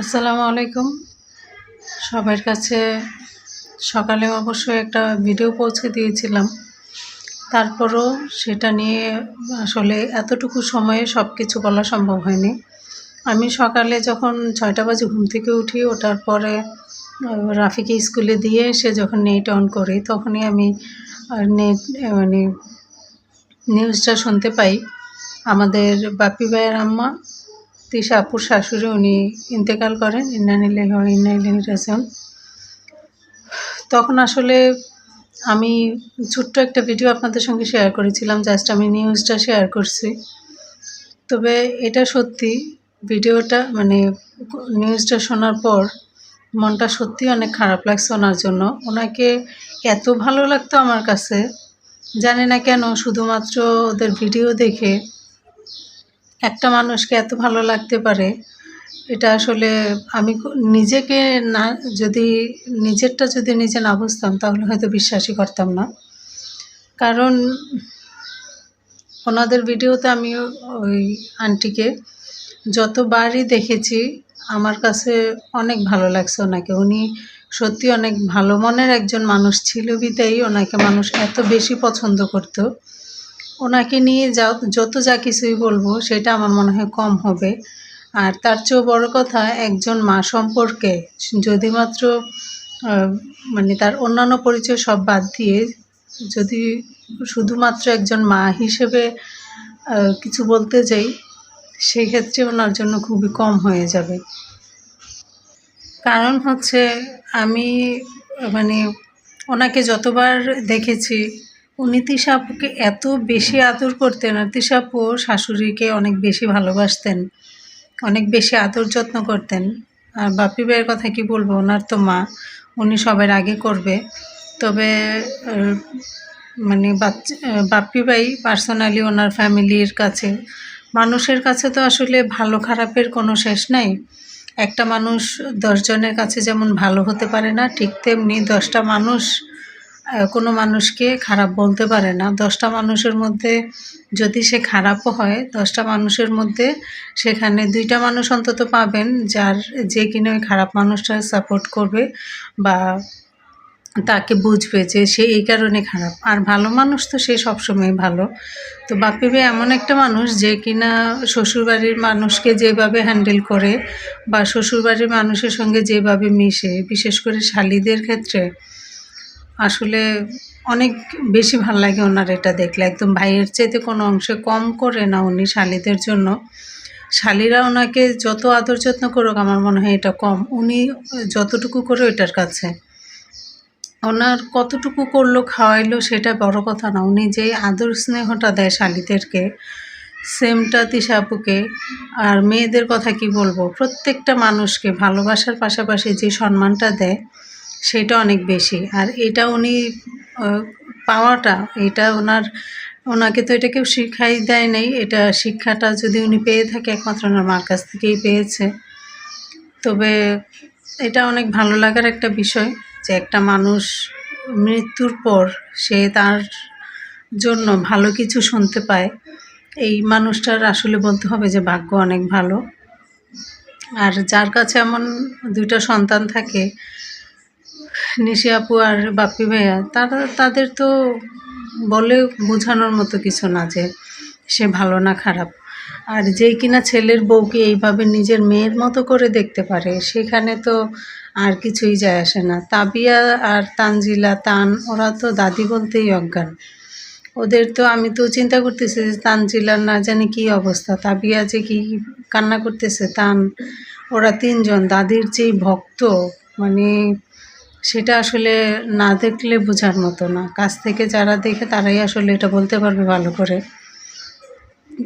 আসসালামু আলাইকুম। সবার কাছে সকালে অবশ্যই একটা ভিডিও পৌঁছে দিয়েছিলাম। তারপরও সেটা নিয়ে আসলে এতটুকু সময়ে সব কিছু বলা সম্ভব হয়নি। আমি সকালে যখন ছয়টা বাজে ঘুম থেকে উঠি, ওঠার পরে রাফিকে স্কুলে দিয়ে এসে যখন নেট অন করি, তখনই আমি নেট মানে নিউজটা শুনতে পাই। আমাদের বাপি ভাইয়ের আম্মা তিশা আপুর শাশুড়ি উনি ইন্তেকাল করেন ইন্নানিল্লাহ ইন্নাইলাহি রাজিউন। তখন আসলে আমি ছোট্ট একটা ভিডিও আপনাদের সঙ্গে শেয়ার করেছিলাম, জাস্ট আমি নিউজটা শেয়ার করছি। তবে এটা সত্যি, ভিডিওটা মানে নিউজটা শোনার পর মনটা সত্যি অনেক খারাপ লাগছে ওনার জন্য। ওনাকে এত ভালো লাগতো আমার কাছে, জানি না কেন, শুধুমাত্র ওদের ভিডিও দেখে একটা মানুষকে এত ভালো লাগতে পারে, এটা আসলে আমি নিজেকে না, যদি নিজেরটা যদি নিজে না বুঝতাম তাহলে হয়তো বিশ্বাসই করতাম না। কারণ ওনাদের ভিডিওতে আমি ওই আন্টিকে যতবারই দেখেছি, আমার কাছে অনেক ভালো লাগছে ওনাকে। উনি সত্যি অনেক ভালো মনের একজন মানুষ, ছিল বিদায়ী, ওনাকে মানুষ এত বেশি পছন্দ করতো। ওনাকে নিয়ে যত যা কিছুই বলব, সেটা আমার মনে হয় কম হবে। আর তার চেয়েও বড় কথা, একজন মা সম্পর্কে যদি মাত্র মানে তার অন্যান্য পরিচয় সব বাদ দিয়ে, যদি শুধুমাত্র একজন মা হিসেবে কিছু বলতে যাই সেই ক্ষেত্রে ওনার জন্য খুবই কম হয়ে যাবে। কারণ হচ্ছে, আমি মানে ওনাকে যতবার দেখেছি উনি তিশাপুকে এত বেশি আদর করতেন আর তিশাপু শাশুড়িকে অনেক বেশি ভালোবাসতেন, অনেক বেশি আদর যত্ন করতেন। আর বাপি ভাইয়ের কথা কি বলব, ওনার তো মা, উনি সবার আগে করবে। তবে মানে বাচ্চা বাপ্পি ভাই পার্সোনালি ওনার ফ্যামিলির কাছে, মানুষের কাছে তো আসলে ভালো খারাপের কোনো শেষ নাই। একটা মানুষ দশজনের কাছে যেমন ভালো হতে পারে না, ঠিক তেমনি দশটা মানুষ কোনো মানুষকে খারাপ বলতে পারে না। দশটা মানুষের মধ্যে যদি সে খারাপও হয়, দশটা মানুষের মধ্যে সেখানে দুইটা মানুষ অন্তত পাবেন যার যে কিনা ওই খারাপ মানুষটা সাপোর্ট করবে বা তাকে বুঝবে যে সে এই কারণে খারাপ। আর ভালো মানুষ তো সে সবসময় ভালো। তো বাপি ভাই, এমন একটা মানুষ যে কিনা শ্বশুরবাড়ির মানুষকে যেভাবে হ্যান্ডেল করে বা শ্বশুরবাড়ির মানুষের সঙ্গে যেভাবে মিশে, বিশেষ করে শালিদের ক্ষেত্রে আসলে অনেক বেশি ভালো লাগে ওনার এটা দেখলে। একদম ভাইয়ের চাইতে কোনো অংশে কম করে না উনি শালিদের জন্য। শালিরা ওনাকে যত আদর যত্ন করুক, আমার মনে হয় এটা কম। উনি যতটুকু করে ওইটার কাছে। ওনার কতটুকু করল, খাওয়াইলো, সেটা বড় কথা না। উনি যে আদর স্নেহটা দেয় শালিদেরকে, সেমটা তিশাপুকে, আর মেয়েদের কথা কি বলব? প্রত্যেকটা মানুষকে ভালোবাসার পাশাপাশি যে সম্মানটা দেয় সেটা অনেক বেশি। আর এটা উনি পাওয়াটা, এটা ওনার, ওনাকে তো এটা কেউ শিখাই দেয় নাই, এটা শিক্ষাটা যদি উনি পেয়ে থাকে, একমাত্র ওনার মার কাছ থেকেই পেয়েছে। তবে এটা অনেক ভালো লাগার একটা বিষয় যে একটা মানুষ মৃত্যুর পর সে তার জন্য ভালো কিছু শুনতে পায়। এই মানুষটার আসলে বলতে হবে যে ভাগ্য অনেক ভালো। আর যার কাছে এমন দুইটা সন্তান থাকে নিশি আপু আর বাপ্পি ভাইয়া, তারা, তাদের তো বলে বোঝানোর মতো কিছু না যে সে ভালো না খারাপ। আর যেই কিনা ছেলের বউকে এইভাবে নিজের মেয়ের মতো করে দেখতে পারে, সেখানে তো আর কিছুই যায় আসে না। তাবিয়া আর তানজিলা, তান, ওরা তো দাদি বলতেই অজ্ঞান। ওদের তো, আমি তো চিন্তা করতেছি যে তানজিলার না জানি কি অবস্থা, তাবিয়া যে কি কান্না করতেছে, তান, ওরা তিনজন, দাদির যেই ভক্ত মানে সেটা আসলে না দেখলে বোঝার মতো না। কাছ থেকে যারা দেখে তারাই আসলে এটা বলতে পারবে ভালো করে।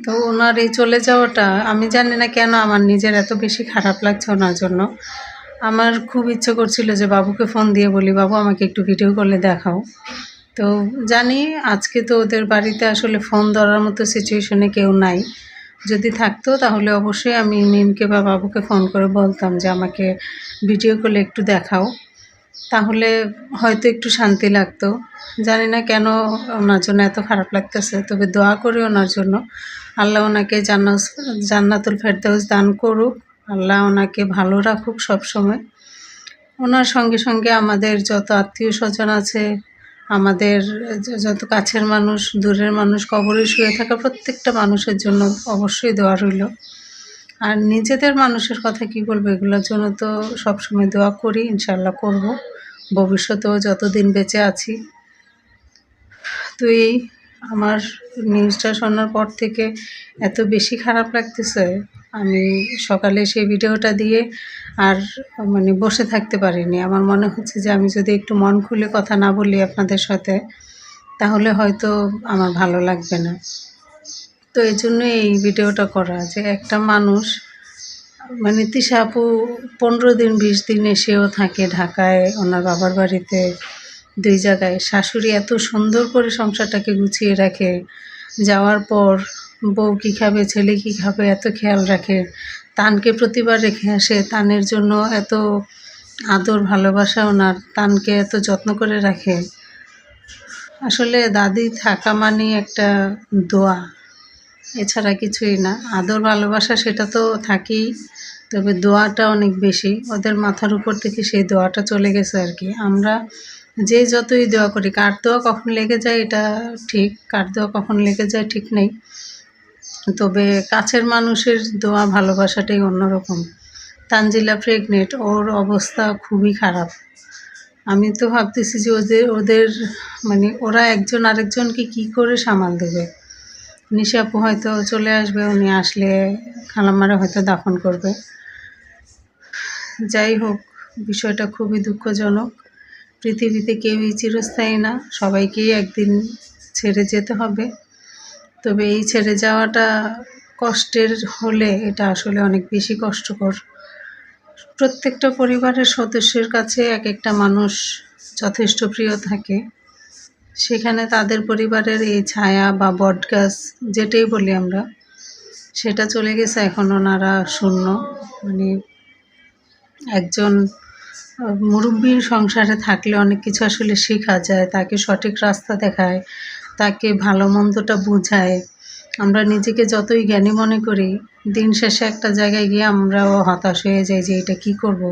তো ওনার এই চলে যাওয়াটা, আমি জানি না কেন আমার নিজের এত বেশি খারাপ লাগছে ওনার জন্য। আমার খুব ইচ্ছে করছিল যে, বাবুকে ফোন দিয়ে বলি, বাবু আমাকে একটু ভিডিও করলে দেখাও। তো জানি আজকে তো ওদের বাড়িতে আসলে ফোন ধরার মতো সিচুয়েশনে কেউ নাই। যদি থাকতো তাহলে অবশ্যই আমি মিমকে বা বাবুকে ফোন করে বলতাম যে, আমাকে ভিডিও করলে একটু দেখাও। তাহলে হয়তো একটু শান্তি লাগতো। জানি না কেন ওনার জন্য এত খারাপ লাগতেছে, তবে দোয়া করি ওনার জন্য। আল্লাহ ওনাকে জান্নাত, জান্নাতুল ফেরদাউস দান করুক, আল্লাহ ওনাকে ভালো রাখুক সবসময়। ওনার সঙ্গে সঙ্গে আমাদের যত আত্মীয় স্বজন আছে, আমাদের যত কাছের মানুষ, দূরের মানুষ, কবরে শুয়ে থাকা প্রত্যেকটা মানুষের জন্য অবশ্যই দোয়া রইল। আর নিজেদের মানুষের কথা কি বলব? এগুলোর জন্য তো সবসময় দোয়া করি ইনশাল্লাহ করব। ভবিষ্যতেও যতদিন বেঁচে আছি। তো এই আমার নিউজটা শোনার পর থেকে এত বেশি খারাপ লাগতেছে, আমি সকালে সেই ভিডিওটা দিয়ে আর মানে বসে থাকতে পারিনি। আমার মনে হচ্ছে যে আমি যদি একটু মন খুলে কথা না বলি আপনাদের সাথে, তাহলে হয়তো আমার ভালো লাগবে না। তো এই জন্য এই ভিডিওটা করা যে একটা মানুষ মানে তিশা আপু পনেরো দিন, বিশ দিন এসেও থাকে ঢাকায়, ওনার বাবার বাড়িতে দুই জায়গায়। শাশুড়ি এত সুন্দর করে সংসারটাকে গুছিয়ে রাখে, যাওয়ার পর বউ কী খাবে, ছেলে কী খাবে, এত খেয়াল রাখে। তানকে প্রতিবার রেখে আসে, তানের জন্য এত আদর, ভালোবাসা ওনার, তানকে এত যত্ন করে রাখে। আসলে দাদি থাকা মানে একটা দোয়া। এছাড়া কিছুই না। আদর, ভালোবাসা সেটা তো থাকেই, তবে দোয়াটা অনেক বেশি। ওদের মাথার উপর থেকে সেই দোয়াটা চলে গেছে আর কি। আমরা যে যতই দোয়া করি, কার দোয়া কখন লেগে যায় এটা ঠিক, কার দোয়া কখন লেগে যায় ঠিক নেই। তবে কাছের মানুষের দোয়া, ভালোবাসাটাই অন্যরকম। তানজিলা প্রেগনেন্ট, ওর অবস্থা খুবই খারাপ। আমি তো ভাবতেছি যে ওদের ওদের মানে ওরা একজন আরেকজনকে কি করে সামাল দেবে? নিশা আপু হয়তো চলে আসবে, উনি আসলে খালাম্মারা হয়তো দাফন করবে। যাই হোক, বিষয়টা খুবই দুঃখজনক। পৃথিবীতে কেউই চিরস্থায়ী না, সবাইকেই একদিন ছেড়ে যেতে হবে। তবে এই ছেড়ে যাওয়াটা কষ্টের হলে এটা আসলে অনেক বেশি কষ্টকর। প্রত্যেকটা পরিবারের সদস্যের কাছে এক একটা মানুষ যথেষ্ট প্রিয় থাকে। সেখানে তাদের পরিবারের এই ছায়া বা বটগাছ যেটাই বলি আমরা, সেটা চলে গেছে এখন ওনারা শূন্য। মানে একজন মুরব্বীর সংসারে থাকলে অনেক কিছু আসলে শেখা যায়, তাকে সঠিক রাস্তা দেখায়, তাকে ভালো মন্দটা বোঝায়। আমরা নিজেকে যতই জ্ঞানী মনে করি, দিন শেষে একটা জায়গায় গিয়ে আমরাও হতাশ হয়ে যাই যে এটা কি করব।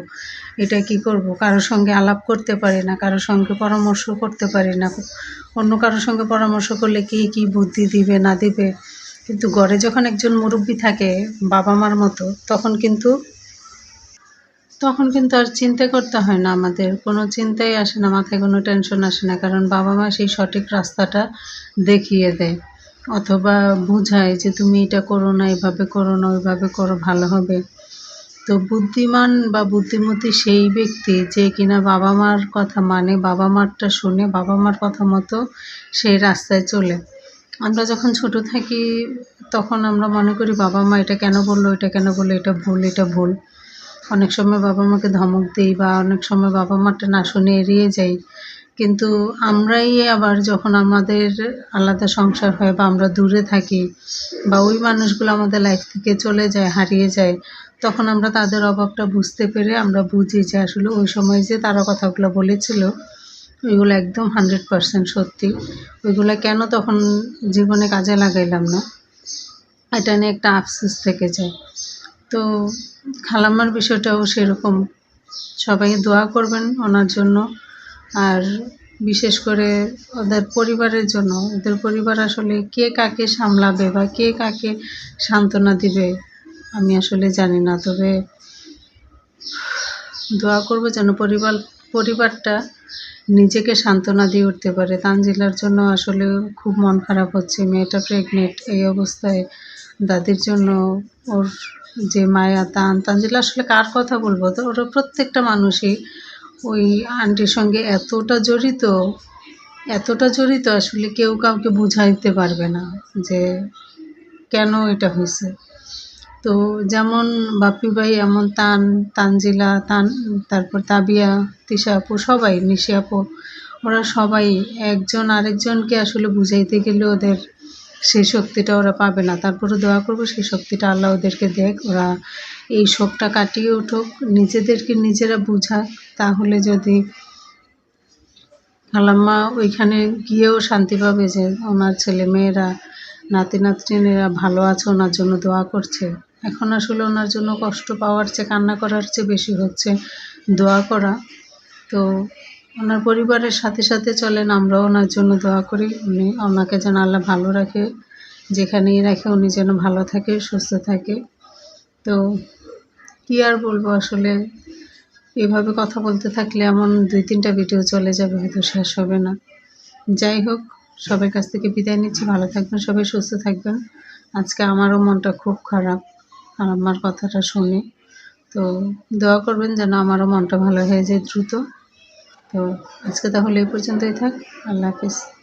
এটা কি করব কারোর সঙ্গে আলাপ করতে পারি না কারোর সঙ্গে পরামর্শ করতে পারি না, অন্য কারোর সঙ্গে পরামর্শ করলে কি কি বুদ্ধি দিবে, না দিবে কিন্তু ঘরে যখন একজন মুরব্বী থাকে বাবা মার মতো, তখন কিন্তু তখন কিন্তু আর চিন্তা করতে হয় না আমাদের কোনো চিন্তাই আসে না, মাথায় কোনো টেনশন আসে না, কারণ বাবা মা সেই সঠিক রাস্তাটা দেখিয়ে দেয় অথবা বোঝায় যে তুমি এটা করো না, এভাবে করো না, ওইভাবে করো, ভালো হবে। তো বুদ্ধিমান বা বুদ্ধিমতী সেই ব্যক্তি যে কিনা বাবা মার কথা মানে বাবা মারটা শুনে বাবা মার কথা মতো সেই রাস্তায় চলে। আমরা যখন ছোট থাকি, তখন আমরা মনে করি বাবা মা এটা কেন বলল, এটা কেন বলল, এটা ভুল এটা ভুল। অনেক সময় বাবা মাকে ধমক দিই বা অনেক সময় বাবা মাটা না শুনে এড়িয়ে যাই। কিন্তু আমরাই আবার যখন আমাদের আলাদা সংসার হয় বা আমরা দূরে থাকি বা ওই মানুষগুলো আমাদের লাইফ থেকে চলে যায়, হারিয়ে যায়, তখন আমরা তাদের অভাবটা বুঝতে পেরে আমরা বুঝি যে আসলে ওই সময় যে তারা কথাগুলো বলেছিল, ওইগুলো একদম হান্ড্রেড পারসেন্ট সত্যি। ওইগুলো কেন তখন জীবনে কাজে লাগাইলাম না? এটা নিয়ে একটা আফসোস থেকে যায়। তো খালাম্মার বিষয়টাও সেরকম। সবাই দোয়া করবেন ওনার জন্য। আর বিশেষ করে ওদের পরিবারের জন্য। ওদের পরিবার আসলে কে কাকে সামলাবে বা কে কাকে সান্ত্বনা দিবে, আমি আসলে জানি না। তবে দোয়া করব যেন পরিবার, পরিবারটা নিজেকে সান্ত্বনা দিয়ে উঠতে পারে। তানজিলার জন্য আসলে খুব মন খারাপ হচ্ছে। মেয়েটা প্রেগনেন্ট এই অবস্থায় দাদির জন্য ওর যে মায়া, তান, তানজিলা আসলে কার কথা বলব? তো ওরা প্রত্যেকটা মানুষই ওই আন্টির সঙ্গে এতটা জড়িত এতটা জড়িত আসলে কেউ কাউকে বুঝাইতে পারবে না যে কেন এটা হয়েছে তো যেমন বাপি ভাই, এমন তান, তানজিলা, তান, তারপর তাবিয়া, তিশা আপু, সবাই, নিশি আপু, ওরা সবাই একজন আরেকজনকে আসলে বুঝাইতে গেলে ওদের সেই শক্তিটা ওরা পাবে না। তারপরে দোয়া করব সেই শক্তিটা আল্লাহ ওদেরকে দেখ, ওরা এই শোকটা কাটিয়ে উঠুক, নিজেদেরকে নিজেরা বুঝাক, তাহলে যদি খালাম্মা ওইখানে গিয়েও শান্তি পাবে যে ওনার ছেলে মেয়েরা নাতি নাতনিরা ভালো আছে, ওনার জন্য দোয়া করছে। এখন আসলে ওনার জন্য কষ্ট পাওয়ার চেয়ে, কান্না করার চেয়ে বেশি হচ্ছে দোয়া করা। তো ওনার পরিবারের সাথে সাথে চলেন, আমরাও ওনার জন্য দোয়া করি। উনি ওনাকে যেন আল্লাহ ভালো রাখে, যেখানেই রাখে উনি যেন ভালো থাকে, সুস্থ থাকে। তো কী আর বলব আসলে? এভাবে কথা বলতে থাকলে এমন দুই তিনটা ভিডিও চলে যাবে, হয়তো শেষ হবে না। যাই হোক, সবার কাছ থেকে বিদায় নিচ্ছি। ভালো থাকবেন সবাই, সুস্থ থাকবেন। আজকে আমারও মনটা খুব খারাপ আর আমার কথাটা শুনে। তো দোয়া করবেন যেন আমারও মনটা ভালো হয়ে যায় দ্রুত। তো আজকে তাহলে এই পর্যন্তই থাক। আল্লাহ হাফিজ।